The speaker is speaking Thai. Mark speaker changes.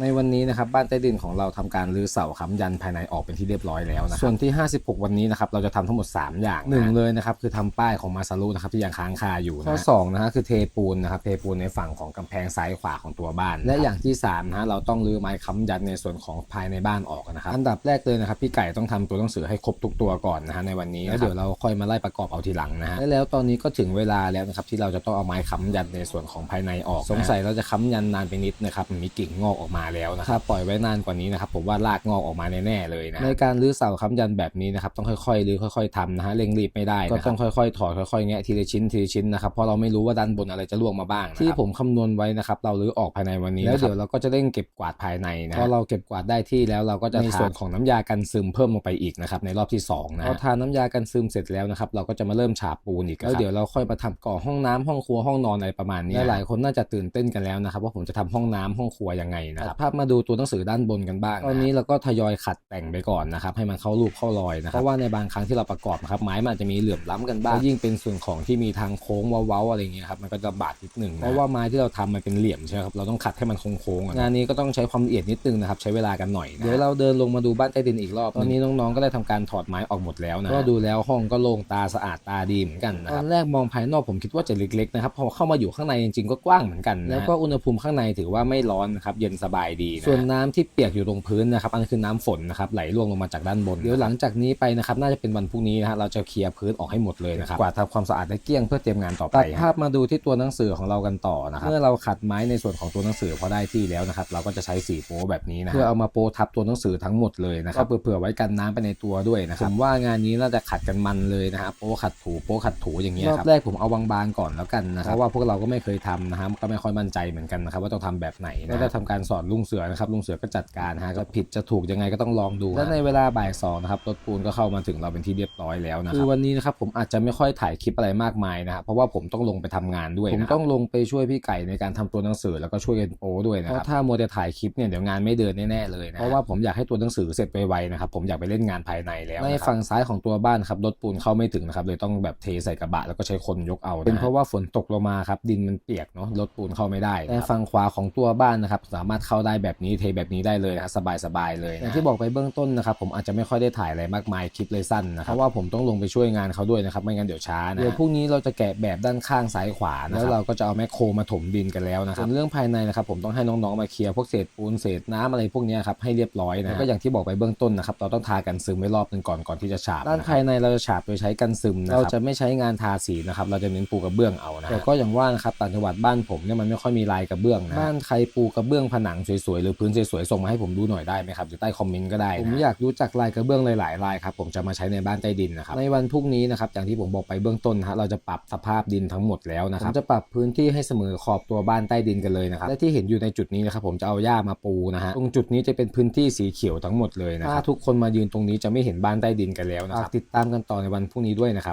Speaker 1: ในวันนี้นะครับบ้านใต้ดินของเราทำการรื้อเสาค้ำยันภายในออกเป็นที่เรียบร้อยแล้วนะครับส่วนที่ 56 วันนี้นะครับเราจะทำทั้งหมด 3 อย่างหนึ่งเลยนะครับคือทำป้ายของมาซารุนะครับที่ยังค้างคาอยู่นะข้อสองนะฮะคือเทปูนนะครับเทปูนในฝั่งของกำแพงซ้ายขวาของตัวบ้าน และอย่างที่3นะฮะเราต้องรื้อไม้ค้ำยันในส่วนของภายในบ้านออกนะครับอันดับแรกเลยนะครับพี่ไก่ต้องทำตัวหนังสือให้ครบทุกตัวก่อนนะฮะในวันนี้แล้วเดี๋ยวเราค่อยมาไล่ประกอบเอาทีหลังนะฮะและแล้วตอนนี้ก็ถึงเวลาแล้วนะครับที่เราจะต้องเอาไม้ค้ำยันในส่วนของภายในออก สงสัยเราจะค้ำยันนานไปนิดนะครับมันมีกิ่งงอกออกมาแล้วนะครับปล่อยไว้นานกว่านี้นะครับผมว่ารากงอกออกมาแน่ๆเลยนะในการรื้อเสาค้ำยันแบบนี้นะครับต้องค่อยๆรื้อค่อย ๆทำนะฮะเร่งรีบไม่ได้ก็ต้องค่อยๆถอดค่อยๆแงะทีละชิ้นทีละชิ้นนะครับเพราะเราไม่รู้ว่าด้านบนอะไรจะล่วงมาบ้างที่ผมคำนวณไว้นะครับเรารื้อออกภายในวันนี้แล้วเดี๋ยวเราก็จะเร่งเก็บกวาดภายในนะพอเราเก็บกวาดได้ที่แล้วเราก็จะในส่วนของน้ำยากันซึมเพิ่มลงไปอีกนะครับในรอบที่สองนะพอทาน้ำยากันซึมเสร็จแล้วนะครับเราก็จะมาเริ่มฉาบปูนอีกแล้วเดี๋ยวเราค่อยมาทำก่อห้องน้ำห้องครัวห้องนอนอะไรประมาณนี้หลายคนน่าจะตื่นเต้นกันแล้วนะครับว่าผมจะทำห้องน้ำห้องครัวยังไงนะครับภาพมาดูตัวหนังสือด้านบนกันบ้าง ตอนนี้เราก็ทยอยขัดแต่งไปก่อนนะครับให้มันเข้ารูปเข้ารอยนะครับเพราะว่าในบางครั้งที่เราประกอบนะครับไม้มันอาจจะมีเหลื่อมล้ำกันบ้างยิ่งเป็นส่วนของที่มีทางโค้งเว้าๆอะไรเงี้ยครับมันก็จะบาดนิดหนึ่งเพราะว่าไม้ที่เราทำมันเป็นเหลี่ยมใช่ไหมครับเราต้องขัดให้มันโค้งๆอะงานนี้ก็ต้องใช้ความละเอียดนิดนึงนะครับใช้เวลากันหน่อยนะเดี๋ยวเราเดินลงมาดูบ้านใต้ดินอีกรอบตอนนี้น้องๆก็ได้ทำการถอดไม้ออกหมดแล้วนะก็ดูแล้วห้องก็โล่งตาสะอาดตาดีเหมือนกันนะครับตอนแรกมองภายนอกผมคิดว่าจะเล็กๆนะครับพอเข้ามาอยู่ข้างในจริงๆก็กว้างเหมือนกันนะแล้วก็อุณหภูมิข้างในถือว่าไม่ร้อนนะครับเย็นสบายดีนะส่วนน้ำที่เปียกอยู่ตรงพื้นนะครับอันนนคือน้ำฝนนะครับไหลร่วงลงมาจากด้านบน เดี๋ยวหลังจากนี้ไปนะครับน่าจะเป็นวันพรุ่งนี้นะฮะเราจะเคลียร์พื้นออกให้หมดเลยนะครับกวาดทำความสะอาดได้เกลี้ยงเพื่อเตรียมงานต่อไปตัดภาพมาดูที่ตัวหนังสือของเรากันต่อนะครับเมื่อเราขัดไม้ในส่วนของตัวหนังสือพอได้ที่แล้วนะครับเราก็จะใช้สีโป๊แบบนี้นะเพื่อเอามาโป๊ทับตัวหนังสือทั้งหมดเลยนะครับเผื่อไว้กันน้ำไปในตัวด้วยนะครับผมว่างานนี้น่าจะขัดกันมันเลยนะฮะโป๊ขัดถูโป๊ขัดถูอย่างเงี้ยครับรอบแรกผมเอาบางๆก่อนแล้วกันนะครับเพราะว่าพวกเราก็ไม่เคยทำนะครับก็ไม่ค่อยมั่นใจเหมือนกันนะครับว่าต้องทำแบบไหนก็ได้ทำการสอนลุงเสือนะครับลุงเสือก็จัดการฮะก็ผิดจะถูกยังไงก็ต้องลองดูและในเวลาบ่ายสองนะครับรถปูนก็เข้ามาถึงเราเป็นที่เรียบร้อยแล้วนะครับคือวันนี้นะครับผมอาจจะไม่ค่อยถ่ายคลิปอะไรมากมายนะครับเพราะว่าผมต้องลงไปทำงานด้วยผมต้องลงไปช่วยพี่ไก่ในการทำตัวหนังสือแล้วก็ช่วยกันโอ้ด้วยนะครับเพราะถ้ามัวแต่ถ่ายคลิปเนี่ยเดี๋ยวงานไม่เดินแน่ๆเลยนะเพราะว่าผมอยากให้ตัวหนังสือเสร็จไวๆนะครับผมอยากไปเล่นงานภายในแล้วในฝั่งซ้ายของตัวบ้านครับรถปูนเข้าไม่ถึงนะครับเลยต้องแบบเทใส่กระบะแล้วก็ใช้คนยกเอาเป็นเพราะว่าฝนตกลงมาครับดินมันเปียกเนาะรถปูนเข้าไม่ได้แต่ฝั่งขวาของตัวบ้านนะครับสามารถเข้าได้แบบนี้เทแบบนี้ได้เลยนะสบายๆเลยอย่างที่บอกไปเบื้องต้นนะครับผมอาจจะไม่ค่อยได้ถ่ายอะไรมากมายคลิปเลยสั้นนะครับเพราะว่าผมต้องลงไปช่วยงานเขาด้วยนะครับไม่งั้นเดี๋ยวช้านะเดี๋ยวพรุ่งนี้เราจะแกะแบบด้านข้างซ้ายขวานะแล้วเราก็จะเอาแมคโครมาถมดินกันแล้วนะครับส่วนเรื่องภายในนะครับผมต้องให้น้องๆมาเคลียร์พวกเศษปูนเศษน้ำอะไรพวกเนี้ยครับให้เรียบร้อยนะแล้วก็อย่างที่บอกไปเบื้องต้นนะครับเราต้องทากันซึมไว้รอบหนึงก่อนก่อนที่จะฉาบด้านภายในเราจะฉาบโดยใช้กันซึมนะครับเราจะไม่ใช้งานทาสีนะครับเราจะเน้นปูกระเบื้องเอานะแต่ก็อย่างว่านะครับต่างจังหวัดบ้านผมเนี่ยมันไม่ค่อยมีลายกระเบื้องนะบ้านใครปูกระเบื้องผนังสวยๆ หรือพื้นสวยๆ ส่งมาให้ผมดูหน่อยได้ไหมครับอยู่ใต้คอมเมนต์ก็ได้นะผมอยากรู้จักลายกระเบื้องหลายๆลายครับผมจะมาใช้ในบ้านใต้ดินนะครับในวันพรุ่งนี้นะครับอย่างที่ผมบอกไปเบื้องต้นนะฮะเราจะปรับสภาพดินทั้งหมดแล้วนะครับผมจะปรับพื้นที่ให้เสมอขอบตัวบ้านใต้ดินกันเลยนะครับและที่เห็นอยู่ในจุดนี้นะครับผมจะเอาหญ้ามาปูนะฮะตรงจุดนี้จะเป็นพื้นที่สีเขียวทั้งหมดเลยนะครับถ้าทุกคนมายืนตรงนี้จะไม่เห็นบ้านใต้ดินกันแล้วนะครับติดตามกันต่อในวันพรุ่งนี้ด้วยนะครับ